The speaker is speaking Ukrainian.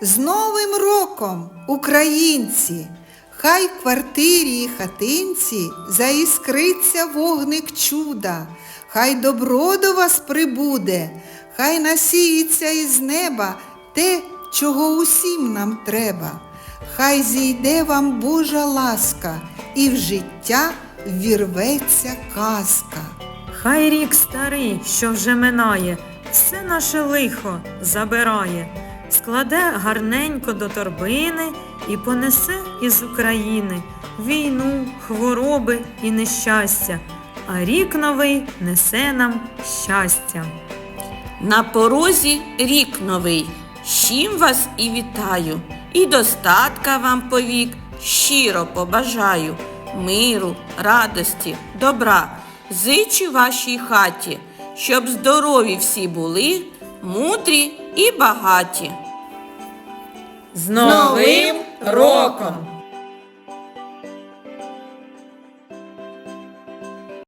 З Новим роком, українці! Хай в квартирі і хатинці заіскриться вогник чуда, хай добро до вас прибуде, хай насіється із неба те, чого усім нам треба. Хай зійде вам Божа ласка, і в життя ввірветься казка. Хай рік старий, що вже минає, все наше лихо забирає, складе гарненько до торбини і понесе із України війну, хвороби і нещастя, а рік новий несе нам щастя. На порозі рік новий. Чим вас і вітаю, і достатка вам повік щиро побажаю, миру, радості, добра. Зичу вашій хаті, щоб здорові всі були, мудрі і багаті. З Новим роком!